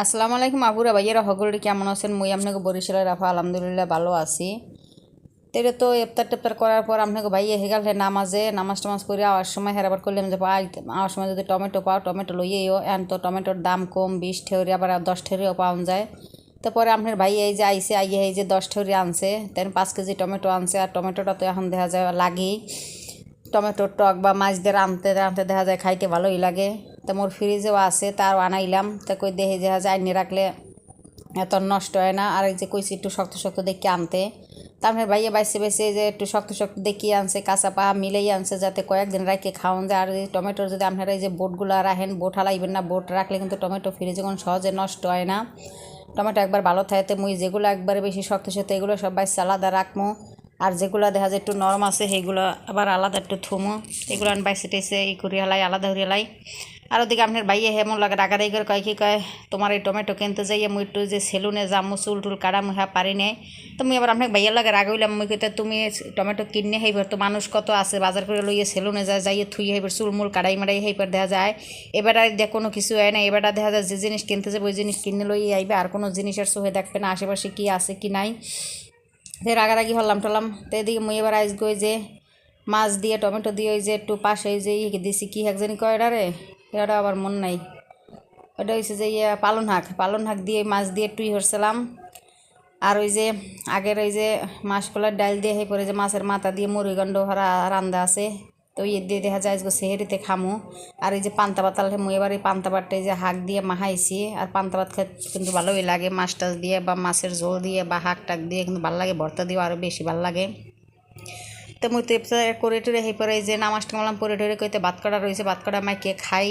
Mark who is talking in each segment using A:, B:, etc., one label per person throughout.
A: আসসালামু আলাইকুম আবুরা ভাইয়েরা সকলে কেমন আছেন? মুই আপনাকে বরিশালের রাফা আলহামদুলিল্লাহ ভালো আছি। তেরে তো ইফতার টেফতার করার পর আপনাকে ভাইয়ে হেগাল হে নামাজে, নামাজ টামাজ করে আওয়ার সময় হেরাবার করলাম যে পাই আওয়ার সময় যদি টমেটো পাও, টমেটো লইয়েও এন তো টমেটোর দাম কম, বিশ ঠেউরি, আবার দশ ঠেউরিও পাওয়া যায়। তারপরে আপনার ভাই এই যে আইসে আইয়ে এই যে দশ ঠেউরি আনছে তেন পাঁচ কেজি টমেটো আনছে, আর টমেটোটা তো এখন দেখা যায় লাগেই। টমেটোর টক বা মাছ দিয়ে রাঁধতে রাঁধতে দেখা যায় খাইতে ভালোই লাগে। তা মোর ফ্রিজেও আছে তার আনাইলাম। তা কই দেখে দেখা যায় আইনে রাখলে এত নষ্ট হয় না। আর এই যে কইছি একটু শক্ত শক্ত দেখি আনতে। তারপরে ভাইয়ে বাইসে বাইসে যে একটু শক্ত শক্ত দেখি আনছে, কাঁচা পা মিলেই আনছে যাতে কয়েকদিন রাখে খাওয়ান যায়। আর এই টমেটোর যদি আপনারা এই যে বোটগুলো রাখেন, বোট হালাইবেন না, বোট রাখলে কিন্তু টমেটো ফ্রিজে কোনো সহজে নষ্ট হয় না। টমেটো একবার ভালো থাকে মুই যেগুলো একবারে বেশি শক্ত শক্ত, এগুলো সব বাইসে আলাদা রাখব আর যেগুলো দেখা যায় একটু নরম আছে, সেইগুলো আবার আলাদা একটু থুমো। এগুলো বাইসে টেসে ই করি হেলাই, আলাদা করি হেলাই আর ওদিকে আপনার বাইয়ে হেমন লাগে ডাকাডাই করে কয়, কি কয়, তোমার এই টমেটো কিনতে যাইয়ে মুই একটু যে সেলুনে যামু, চুল টুল কাটা মুহা পারি নে তো মুই আবার আপনার বাইয়ের লাগে রাগাইলাম মুই কইতে, তুমি টমেটো কিনে হইবার তো মানুষ কত আছে, বাজার করে লইয়ে সেলুনে যায় যাইয়ে থুই হইবার, চুল মুল কাটাই মারাই হইবার দেখা যায়। এবার আর দেখ, কোনো কিছু হয় না এবার দেখা যায় যে জিনিস কিনতে যাবে ওই জিনিস কিনে লইয়ে আইবে, আর কোনো জিনিসের চোখে দেখবে না, আশেপাশে কি আছে কি নাই। তো রাগারাগি হলাম টলাম তো এদিকে মুই এবার আইস গই যে, মাছ দিয়ে, টমেটো দিয়ে ওই যে একটু পাশে ওই যে ইয়ে দিছি, কী হাঁক জানি কয় এটা রে এটা আবার মন নাই। ওটা হয়েছে যে ইয়ে পালন শাক পালন শাক দিয়ে মাছ দিয়ে টুই হরছিলাম আর ওই যে আগের ওই যে মাছ মাসকলার ডাল দিয়ে সেই পরে যে মাছের মাথা দিয়ে মুড়িগণ্ড রান্দা আছে। তো ইয়ে দিয়ে দেখা যায় সেহেরিতে খামু। আর এই যে পান্তা পাতাল মুই এবার এই পান্তা পাতটা এই যে শাক দিয়ে মাহাইছি আর পান্তা ভাত খেতে কিন্তু ভালোই লাগে, মাছ টাছ দিয়ে বা মাছের ঝোল দিয়ে বা শাক টাক দিয়ে কিন্তু ভালো লাগে, ভর্তা দিয়েও আরও বেশি ভালো লাগে। তো মুই তো করে টরে সেই পরে যে নামাজটা মালাম পরে টরে কইতে ভাত কটা রয়েছে ভাত কটা মাইকে খাই।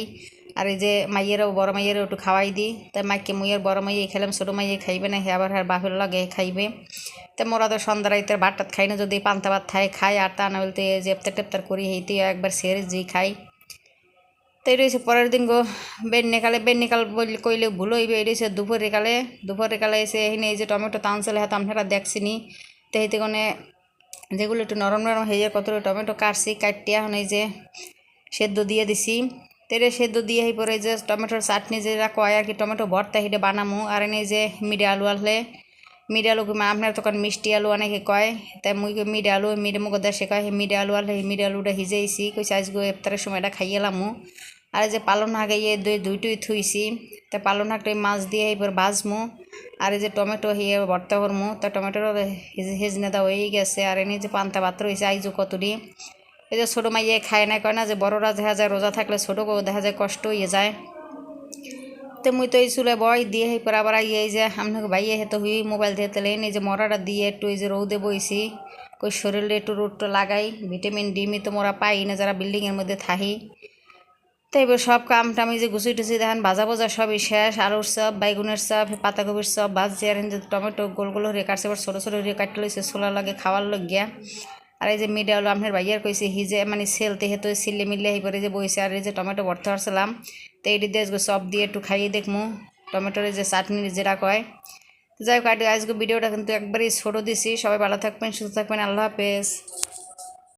A: আর এই যে মাইয়েরও, বড় মাইয়েরও একটু খাওয়াই দিই। তাই মাইকে মুইয়ের বড় মাইয়ে খেলাম, ছোটো মাইয়ে খাইবে না, হে আবার হ্যাঁ বাপের লাগে খাইবে। তো মোরা তো সন্ধ্যা রাইতের ভাত খাই না, যদি পান্তা ভাত খাই খাই, আর তা না বলতে যে ইফতার টেফতার করি, হেইতে একবার সেরে জি খাই। তো এই রয়েছে পরের দিন গো বেন্নিকালে বেন্নিকাল বললে কইলে ভুল হইবে, এই রয়েছে দুপুরে কালে দুপুরে কালে এসে এখানে এই যে টমেটো তানসলে হাতে আপনারা দেখছিনি। তো হেতে কোনে যেগুলো একটু নরম নরম হয়ে যায় কতগুলো টমেটো কাটছি, কাটিয়ে এখন এই যে সেদ্ধ দিয়ে দিছি। তেরে সেদ্ধ দিয়ে পরে যে টমেটোর চাটনি যেটা কয় আর কি, টমেটো ভর্তা হিটে বানামু, আর এনে যে মিডে আলু আনলে মিডে আলু কিংবা আপনার তখন মিষ্টি আলু অনেকে কয় তাই মুই মিডে আলু, মিডে মুখ দেশে কয় মিডে আলু আনলে মিডে আলুটা হিজেইছি কইছে আজকে ইফতারের সময় এটা খাইয়েলামু আর যে পালন শাক ইয়ে দুই, দুইটুই থুইছি, তা পালন শাকটা মাছ দিয়ে এইবার ভাজমু আর এই যে টমেটো হিয়ে ভর্তা করমু, তা টমেটোর হেজনেদা হয়েই গেছে। আর এনে যে পান্তা ভাত রয়েছে আইজু কতটি এই যে ছোটো মাইয়ে খায় না কয় না যে বড়রা দেখা যায় রোজা থাকলে ছোটোকেও দেখা যায় কষ্ট হয়ে যায়। তো মুই তো এই চুলে বয় দিয়ে সেই পর আবার এই যে আপনাকে ভাইয়ে হেতো হুই, মোবাইল দিয়ে তেলে এই যে মরাটা দিয়ে একটু এই যে রৌদে বইছি, কই শরীরে একটু রোদটা লাগাই, ভিটামিন ডিমি তো মোরা পাই না, যারা বিল্ডিংয়ের মধ্যে থাকি তো এবার সব কাম টামি যে গুছুই টুচি দেখেন, ভাজা ভাজা সবই শেষ, আলুর সব বাইগুনের সব পাতাকপির সব আর যে টমেটো গোল গোল হয়ে কাটছে, এবার ছোটো ছোটো হয়ে কাটতে লইছে ছোলা লাগে খাওয়ার লোক গিয়া আর এই যে মিডিয়া হলো আপনার ভাইয়ার কইছে যে মানে সেলতে হেতো সিলে মিললে হি করে যে বইছে, আর এই যে টমেটো ভর্তা আসলাম তো এইটি দিয়ে সব দিয়ে একটু খাইয়ে দেখমু। টমেটোর যে চাটনি যেটা কয়। যাই হোক, আজকে ভিডিওটা কিন্তু একবারই ছোটো দিছি। সবাই ভালো থাকবেন, সুস্থ থাকবেন, আল্লাহ হাফেজ।